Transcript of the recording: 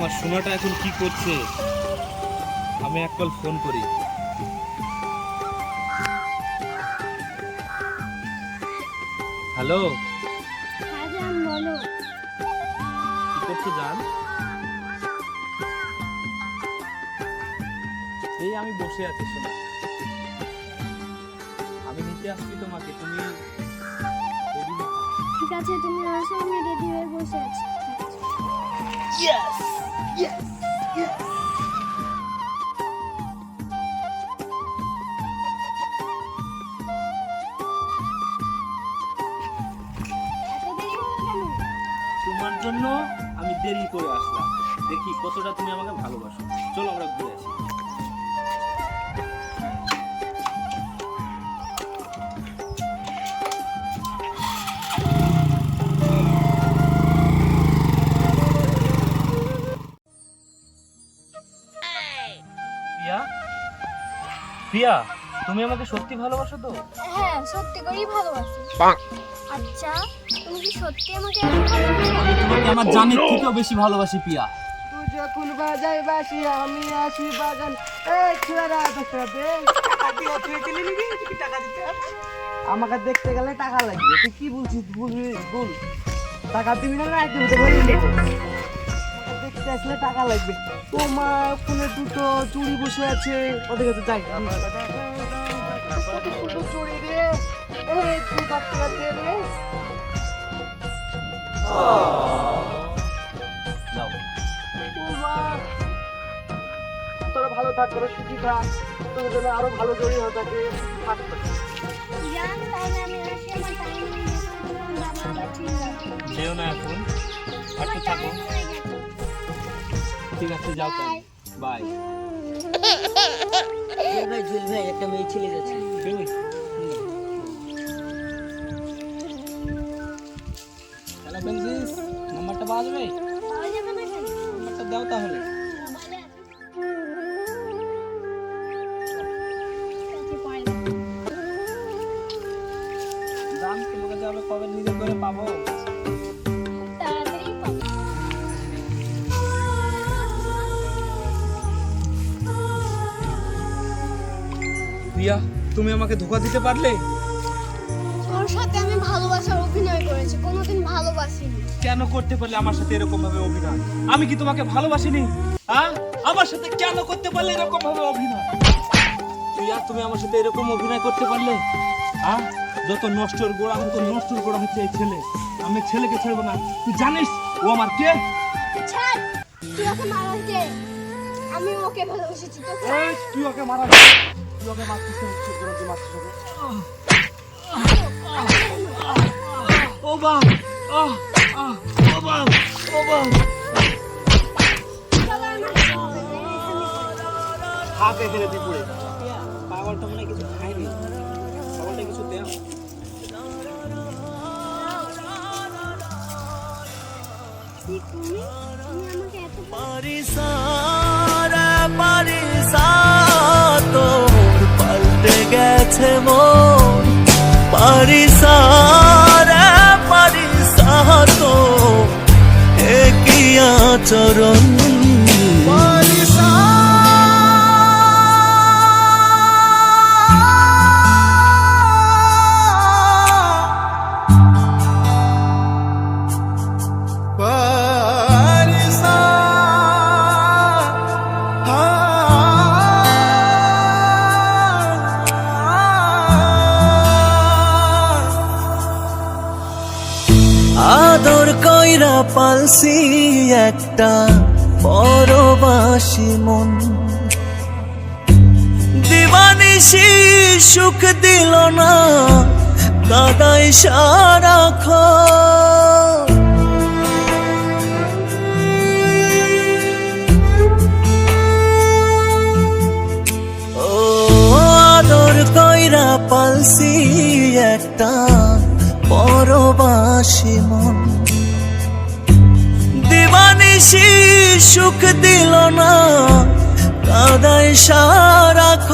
আমার সোনাটা এখন কি করছে? আমি এক কল ফোন করি। হ্যালো? হ্যাঁ কি করছ জান? এই আমি বসে আছি সোনা আমি নিতে আসছি তোমাকে তুমি ঠিক আছে তুমি আসো আমি রেডি হয়ে বসে আছি। এত দেরি Yes! তোমার জন্য আমি দেরি করে আসলাম। দেখি কতটা তুমি আমাকে ভালোবাসো। চলো আমরা ঘুরে আসি। প্রিয়া তুমি আমাকে সত্যি ভালোবাসো তো? হ্যাঁ সত্যি করেই ভালোবাসি। আচ্ছা তুমি কি সত্যি আমাকে আমি তোমাকে আমার জানের থেকেও বেশি ভালোবাসি তুই যখন বাজাই বাসি আমি আসি বাগান। এই ছেলেরা টাকা দে টাকা দিয়ে তুই নিবি টাকা দিতে আমাকে দেখতে গেলে টাকা লাগবে। তুই কি বলছিস? বলবি বল। টাকা দিবি না বলি আমাকে দেখতে আসলে টাকা লাগবে। তোমার ফোনে দুটো চুড়ি বসে আছে। ওদের কাছে যাই। চুড়ি এই মা। তোরা ভালো থাক তোরা সুখী থাক। তোদের জন্য আরও ভালো জড়ি হয়ে থাকে যেও না এখন। থাকো। ঠিক আছে যাও তাহলে। বাই ভাই জুয়েল ভাই একটা মেয়ে ছেলে যাচ্ছে। হ্যালো বেনজিস নাম্বারটা পাওয়া যাবে যাবে নাম্বারটা দাও তাহলে। মোবাইলে আছে ঠিক আছে, পরে দেবো। জান তোমাকে যে কবে নিজে করে পাবো? প্রিয়া তুমি আমাকে ধোকা দিতে পারলে? ওর সাথে আমি ভালোবাসার অভিনয় করেছি কোনোদিন ভালোবাসিনি। কেন করতে পারলে আমার সাথে এরকম ভাবে অভিনয়? আমি কি তোমাকে ভালোবাসিনি? হ্যাঁ? আমার সাথে কেন করতে পারলে এরকম ভাবে অভিনয়? প্রিয়া তুমি আমার সাথে এরকম অভিনয় করতে পারলে? হ্যাঁ? যত নষ্টর গোড়া তত নষ্টর গোড়া হচ্ছে এই ছেলে। আমি ছেলেকে ছেড়বো না। তুই জানিস ও আমার কে? তুই ওকে মারার কে? আমি ওকে ভালোবেসেছি তো তুই ওকে মারা চুপ করে তুই মারছিস ওকে। ও আহ, ও বাপ ও সাথে। হাত এখানে দিয়ে পড়ে। পাগলটা মনে কিছু খায়নি। পাগলটা কিছু দেয় কি তুমি তুমি আমাকে পরিসারা পরিসা তো একিয়া আচরণ আদর কইরা পালসি একটা পরবাসী মন। দিবানিসি সুখ দিল না ও আদর কইরা পালসি একটা পরবাসী মন। দিবানিসি সুখ দিল না কাদায় সারাখ